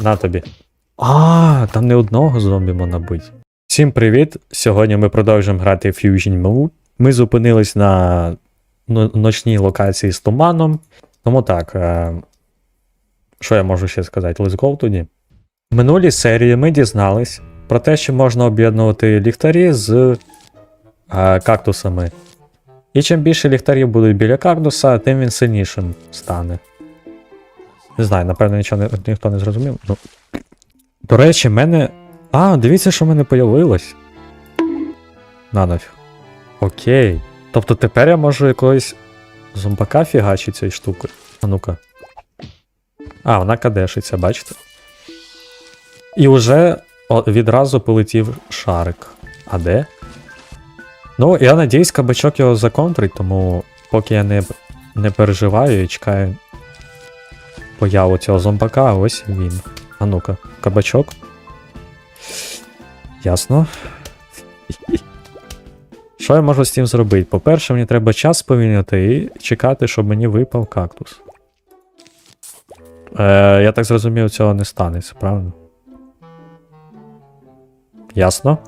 На тобі. А, там не одного зомбі можна бити. Всім привіт! Сьогодні ми продовжуємо грати Fusion Mode. Ми зупинились на ночній локації з туманом. Тому так. Е... Що я можу ще сказати? Let's go тоді. В минулій серії ми дізнались про те, що можна об'єднувати ліхтарі з е, кактусами. І чим більше ліхтарів будуть біля кактуса, тим він сильнішим стане. Не знаю, напевно, нічого не, ніхто не зрозумів. Ну. До речі, в мене. А, дивіться, що в мене появилось. На нафіг. Окей. Тобто тепер я можу якогось зомбака фігачити цією штукою. А ну-ка. А, вона кадешиться, бачите? І вже відразу полетів шарик. А де? Ну, я надіюсь, кабачок його законтрить, тому поки я не, не переживаю і чекаю появу цього зомбака, ось він. А ну-ка, кабачок. Ясно. Що я можу з цим зробити? По-перше, мені треба час сповільнити і чекати, щоб мені випав кактус. Е, я так зрозумів, цього не станеться, правильно? Ясно.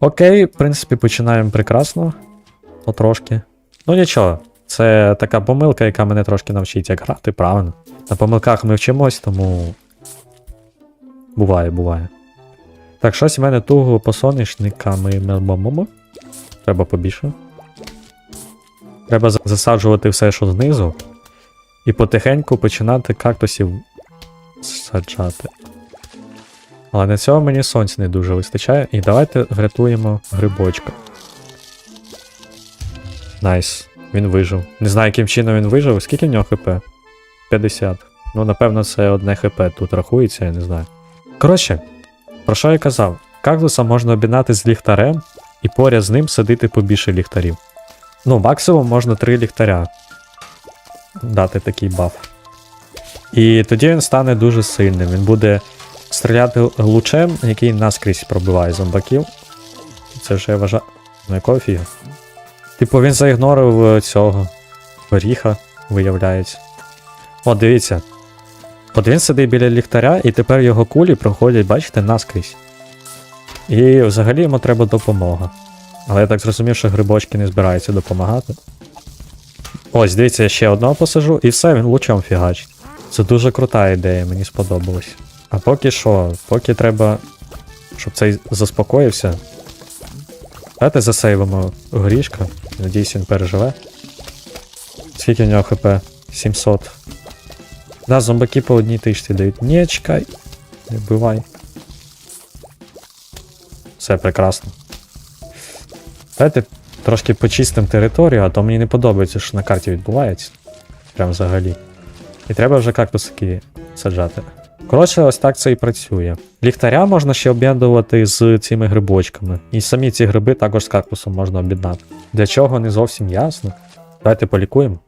Окей, в принципі, починаємо прекрасно. Потрошки. Ну нічого, це така помилка, яка мене трошки навчить, як грати, правильно. На помилках ми вчимось, тому. Буває, буває. Так, щось в мене туго по соняшниками. Треба побільше. Треба засаджувати все, що знизу. І потихеньку починати кактусів саджати. Але на цього мені сонця не дуже вистачає. І давайте врятуємо грибочка. Найс. Він вижив. Не знаю, яким чином він вижив. Скільки в нього хп? 50. Ну, напевно, це одне хп тут рахується, я не знаю. Коротше, про що я казав? Кактуса можна об'єднати з ліхтарем і поряд з ним садити побільше ліхтарів. Ну, максимум можна 3 ліхтаря дати такий баф. І тоді він стане дуже сильним. Він буде стріляти лучем, який наскрізь пробиває зомбаків. Це вже я вважаю. Ну якого фіга? Типу він заігнорив е, цього горіха, виявляється. О, дивіться. От він сидить біля ліхтаря, і тепер його кулі проходять, бачите, наскрізь. І взагалі йому треба допомога. Але я так зрозумів, що грибочки не збираються допомагати. Ось, дивіться, я ще одного посажу, і все, він лучом фігачить. Це дуже крута ідея, мені сподобалось. А поки що, поки треба, щоб цей заспокоївся. Давайте засейвимо горішка. Надіюсь, він переживе. Скільки в нього хп? 700. Да, зомбаки по одній тишці дають. Ні, чекай. Не вбивай. Все прекрасно. Давайте трошки почистимо територію, а то мені не подобається, що на карті відбувається. Прям взагалі. І треба вже кактуски саджати. Коротше, ось так це і працює. Ліхтаря можна ще об'єднувати з цими грибочками. І самі ці гриби також з кактусом можна об'єднати. Для чого не зовсім ясно. Давайте полікуємо.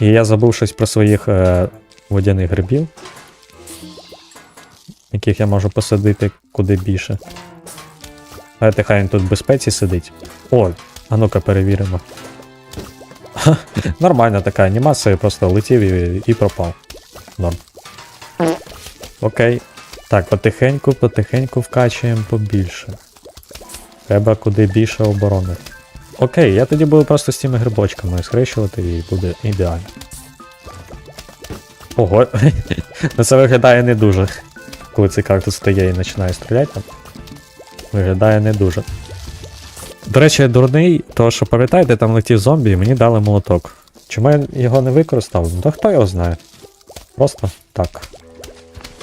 І я забув щось про своїх е, водяних грибів, яких я можу посадити куди більше. Давайте хай він тут в безпеці сидить. О, а ну-ка перевіримо. Нормальна така анімація, просто летів і, і пропав. Норм. Окей. Так, потихеньку, потихеньку вкачуємо побільше. Треба куди більше оборони. Окей, я тоді буду просто з цими грибочками схрещувати і буде ідеально. Ого, ну це виглядає не дуже. Коли цей кактус стає і починає стріляти там. Виглядає не дуже. До речі, я дурний, то що пам'ятаєте, там летів зомбі і мені дали молоток. Чому я його не використав? Ну то хто його знає? Просто так.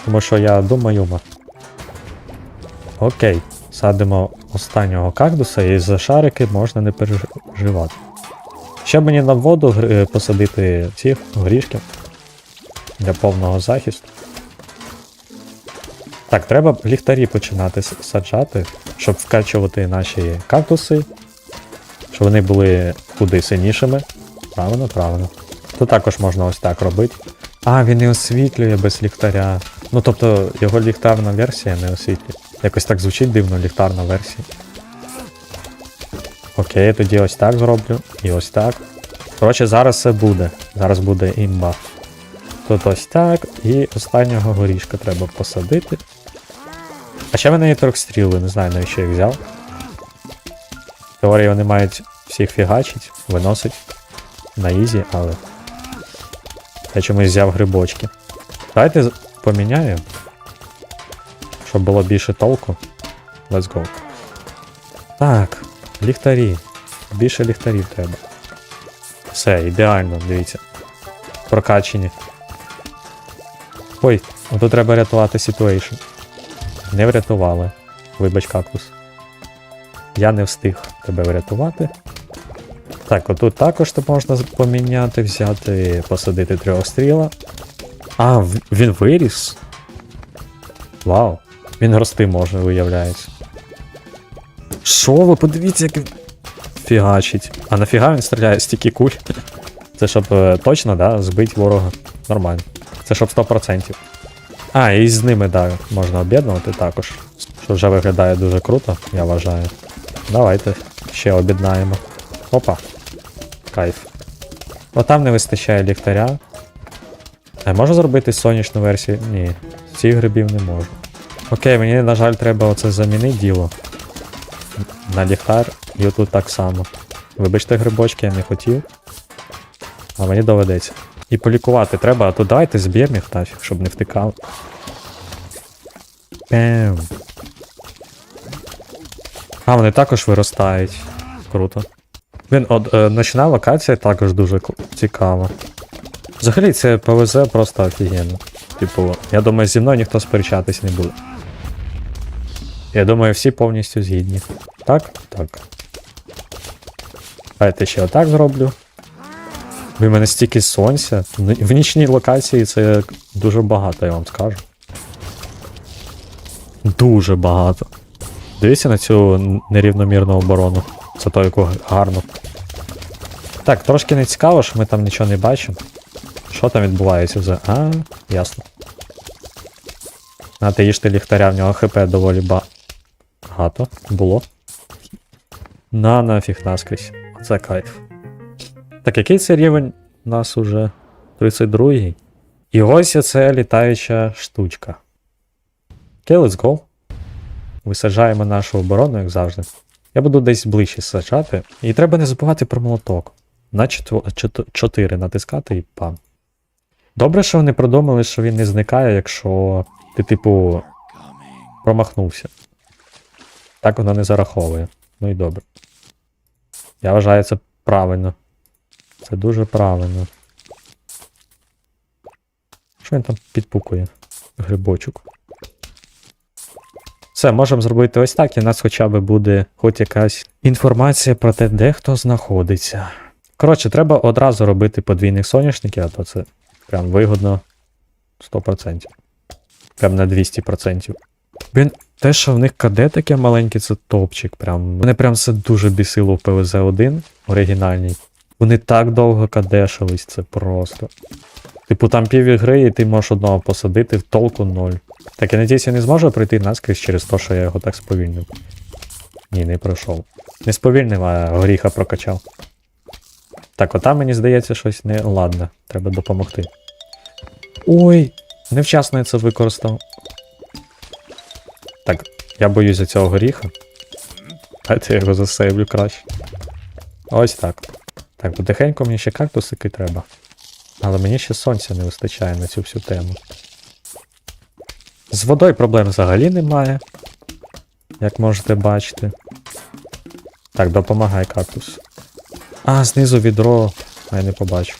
Тому що я думаю. ма. Окей. Садимо останнього кактуса і за шарики можна не переживати. Ще мені на воду е, посадити цих горішків для повного захисту. Так, треба ліхтарі починати саджати, щоб вкачувати наші кактуси, щоб вони були куди сильнішими. Правильно, правильно. Тут також можна ось так робити. А, він не освітлює без ліхтаря. Ну тобто його ліхтарна версія не освітлює. Якось так звучить дивно ліхтарна версія. Окей, тоді ось так зроблю. І ось так. Коротше, зараз все буде. Зараз буде імба. Тут ось так. І останнього горішка треба посадити. А ще в мене є торкстріли, не знаю навіщо їх взяв. В теорії вони мають всіх фігачить, виносить на ізі, але. Я чомусь взяв грибочки. Давайте поміняю. Щоб було більше толку. Let's go. Так, ліхтарі. Більше ліхтарів треба. Все, ідеально, дивіться. Прокачені. Ой, тут треба рятувати ситуейшн. Не врятували. Вибач, кактус. Я не встиг тебе врятувати. Так, отут також то можна поміняти, взяти, посадити трьохстріла. А, він виріс. Вау. Він рости може, виявляється. Що ви подивіться, як він фігачить. А нафіга він стріляє стільки куль? Це щоб е, точно, да, збити ворога. Нормально. Це щоб 100%. А, і з ними, да, можна об'єднувати також. Що вже виглядає дуже круто, я вважаю. Давайте ще об'єднаємо. Опа. Кайф. О, там не вистачає ліхтаря. А я можу зробити сонячну версію? Ні. Цих грибів не можу. Окей, мені, на жаль, треба оце замінити діло. На ліхтар, і отут так само. Вибачте, грибочки, я не хотів. А мені доведеться. І полікувати треба, а то давайте зб'ємо їх щоб не втикав. Пем. А, вони також виростають. Круто. Він от е, ночна локація також дуже цікава. Взагалі це ПВЗ просто офігенно. Типу, я думаю, зі мною ніхто сперечатись не буде. Я думаю, всі повністю згідні. Так? Так. Давайте ще отак зроблю. Ви мене стільки сонця. В нічній локації це дуже багато, я вам скажу. Дуже багато. Дивіться на цю нерівномірну оборону. Це то, яку гарно. Так, трошки не цікаво, що ми там нічого не бачимо. Що там відбувається вже? А, ясно. А ти їжте ліхтаря, в нього хп доволі ба- багато було. На нафіг наскрізь. Оце кайф. Так, який це рівень у нас уже? 32-й. І ось це літаюча штучка. Окей, let's go. Висаджаємо нашу оборону, як завжди. Я буду десь ближче саджати. І треба не забувати про молоток. На 4 натискати і пам. Добре, що вони продумали, що він не зникає, якщо ти, типу, промахнувся. Так воно не зараховує. Ну і добре. Я вважаю це правильно. Це дуже правильно. Що він там підпукує? Грибочок. Все, можемо зробити ось так, і в нас хоча б буде хоч якась інформація про те, де хто знаходиться. Коротше, треба одразу робити подвійних соняшників, а то це прям вигодно 100%. Прям на 200%. Блін, те, що в них КД таке маленьке, це топчик. Прям. Мене прям це дуже бісило в ПВЗ-1 оригінальній. Вони так довго кадешились, це просто. Типу там пів ігри, і ти можеш одного посадити в толку ноль. Так, я надіюсь, я не зможу пройти наскрізь через те, що я його так сповільнив. Ні, не пройшов. Не сповільнив, а горіха прокачав. Так, ота мені здається щось не ладне. Треба допомогти. Ой, невчасно я це використав. Так, я боюсь за цього горіха. Давайте я його засейвлю краще. Ось так. Так, потихеньку мені ще кактусики треба. Але мені ще сонця не вистачає на цю всю тему. З водою проблем взагалі немає. Як можете бачити. Так, допомагай кактус. А, знизу відро. А я не побачу.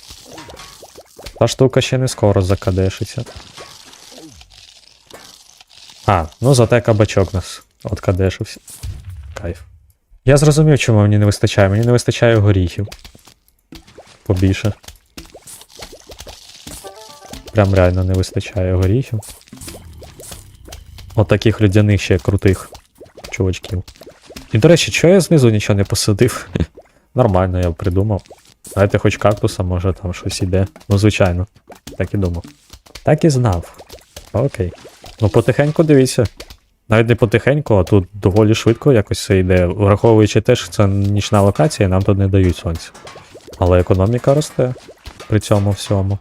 Та штука ще не скоро закадешиться. А, ну зате кабачок нас откадешився. Кайф. Я зрозумів, чому мені не вистачає. Мені не вистачає горіхів. Побільше. Прям реально не вистачає горіхів. От людяних ще крутих чувачків. І до речі, чого я знизу нічого не посадив? Нормально, я придумав. Давайте хоч кактуса, може там щось іде. Ну, звичайно. Так і думав. Так і знав. Окей. Ну, потихеньку дивіться. Навіть не потихеньку, а тут доволі швидко якось все йде. Враховуючи те, що це нічна локація, нам тут не дають сонця. Але економіка росте при цьому всьому.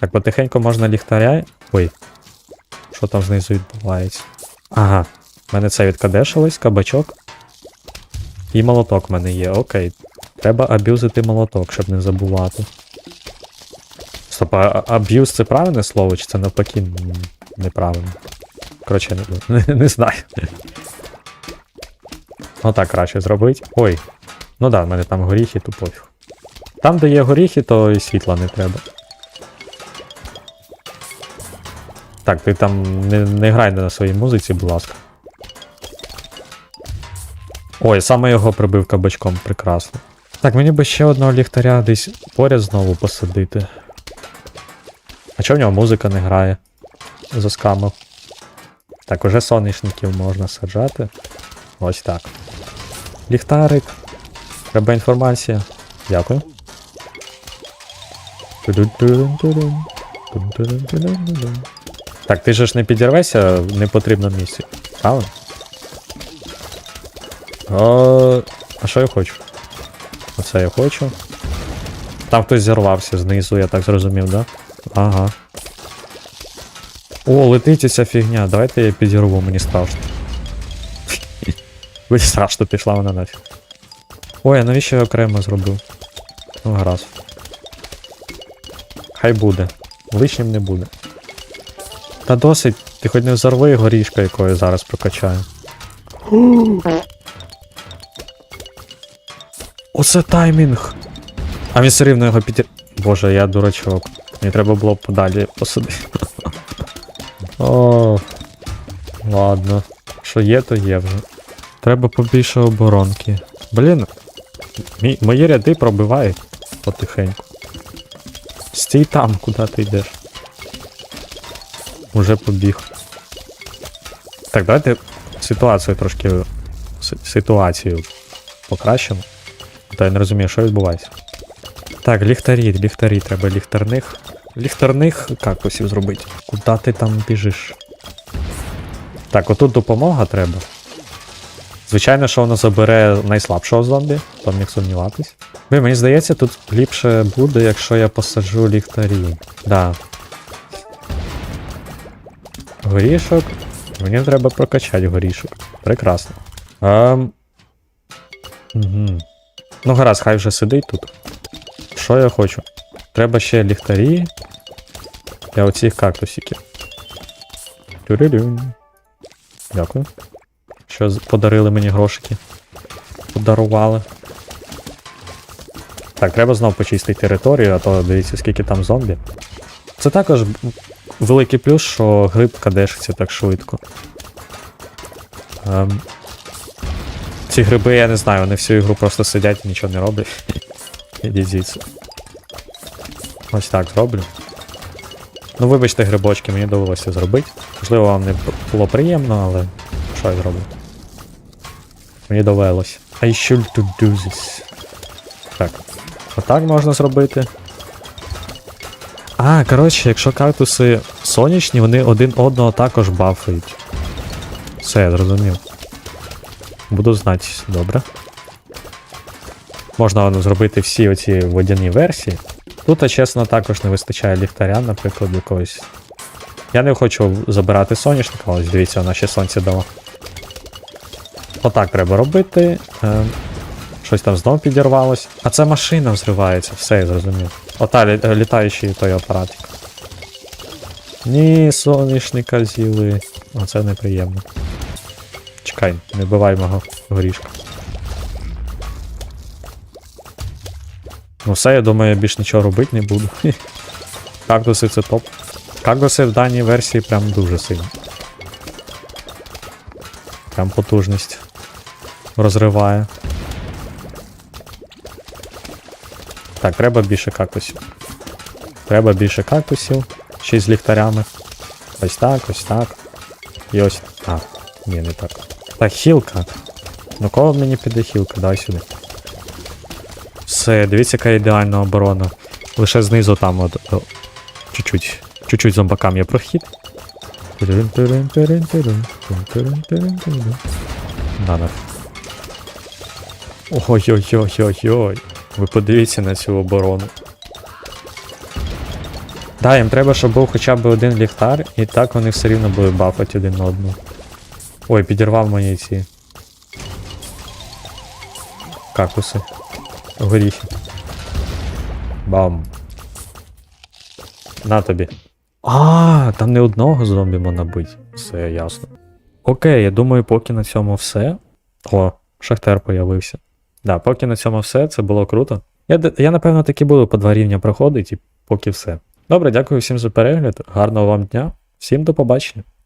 Так, потихеньку можна ліхтаря. Ой. Що там знизу відбувається? Ага. У мене це відкадешилось, кабачок. І молоток в мене є, окей. Треба аб'юзити молоток, щоб не забувати. Стоп, а аб'юз це правильне слово, чи це навпаки неправильно? Коротше, не, не, не знаю. Отак краще зробити. Ой. Ну да, в мене там горіхи, то пофіг. Там, де є горіхи, то і світла не треба. Так, ти там не, не грай на своїй музиці, будь ласка. Ой, саме його прибив кабачком, прекрасно. Так, мені би ще одного ліхтаря десь поряд знову посадити. А чого в нього музика не грає? Заскамив. Так, уже соняшників можна саджати. Ось так. Ліхтарик. Треба інформація. Дякую. Ту-ду-ду-дун-ду-дун. Ту-ду-ду-дун-ду-дун. Так, ти же ж не підірвешся в непотрібному місці. Правильно? О, а що я хочу? Оце я хочу. Там хтось зірвався знизу, я так зрозумів, да? Ага. О, летить ця фігня. Давайте я підірву, мені страшно. Мені страшно пішла вона нафіг. Ой, а навіщо я окремо зробив? Ну, гаразд. Хай буде. Лишнім не буде. Та досить, ти хоч не взорви горішка, якою зараз прокачаю. Оце таймінг! А він все рівно його підір... Боже, я дурачок. Мені треба було подалі посадити. О, ладно. Що є, то є вже. Треба побільше оборонки. Блін. Мої ряди пробивають потихеньку. Стій там, куди ти йдеш. Уже побіг. Так, давайте ситуацію трошки. Ситуацію покращимо. Та я не розумію, що відбувається. Так, ліхтарі, ліхтарі, треба ліхтарних. Ліхтарних кактусів зробити. Куди ти там біжиш? Так, отут допомога треба. Звичайно, що воно забере найслабшого зомбі, там не сумніватись. Мені здається, тут ліпше буде, якщо я посаджу ліхтарі. Да. Горішок. Мені треба прокачати горішок. Прекрасно. Ем... Угу. Ну гаразд, хай вже сидить тут. Що я хочу? Треба ще ліхтарі. Для оцих кактусиків. Тюрилю. Дякую. Що подарили мені грошики. Подарували. Так, треба знов почистити територію, а то дивіться, скільки там зомбі. Це також великий плюс, що гриб кадешиться так швидко. Ем, ці гриби, я не знаю, вони всю ігру просто сидять і нічого не роблять. Ідіть звідси. Ось так зроблю. Ну, вибачте, грибочки, мені довелося зробити. Можливо, вам не було приємно, але що я зроблю? Мені довелося. I should to do this. Так. Отак можна зробити. А, коротше, якщо кактуси сонячні, вони один одного також бафають. Все, я зрозумів. Буду знати, добре. Можна воно зробити всі оці водяні версії. Тут, а, чесно, також не вистачає ліхтаря, наприклад, якогось. Я не хочу забирати соняшника, ось дивіться, вона ще сонце дала. Отак треба робити. Щось там знов підірвалось. А це машина взривається, все, я зрозумів. Ота лі, е, літаючий той апаратик. Ні, соняшника з'їли. Оце неприємно. Чекай, не вбивай мого горішка. Ну все, я думаю, я більш нічого робити не буду. Кактуси це топ. Кактуси в даній версії прям дуже сильні. Прям потужність розриває. Так, треба більше кактусів. Треба більше кактусів. Ще з ліхтарями. Ось так, ось так. І ось. А, ні, не так. Так, хілка. Ну кого мені піде хілка? Дай сюди. Все, дивіться, яка ідеальна оборона. Лише знизу там от. Чуть-чуть. Чуть-чуть зомбакам є прохід. На, на. Ой-ой-ой-ой-ой. Ви подивіться на цю оборону. Да, їм треба, щоб був хоча б один ліхтар, і так вони все рівно будуть бафати один на одну. Ой, підірвав мої ці. Кактуси. Горіхи. Бам. На тобі. А, там не одного зомбі можна бити. Все ясно. Окей, я думаю, поки на цьому все. О, шахтер появився. Да, поки на цьому все, це було круто. Я, я напевно таки буду по два рівня проходити, поки все. Добре, дякую всім за перегляд. Гарного вам дня. Всім до побачення.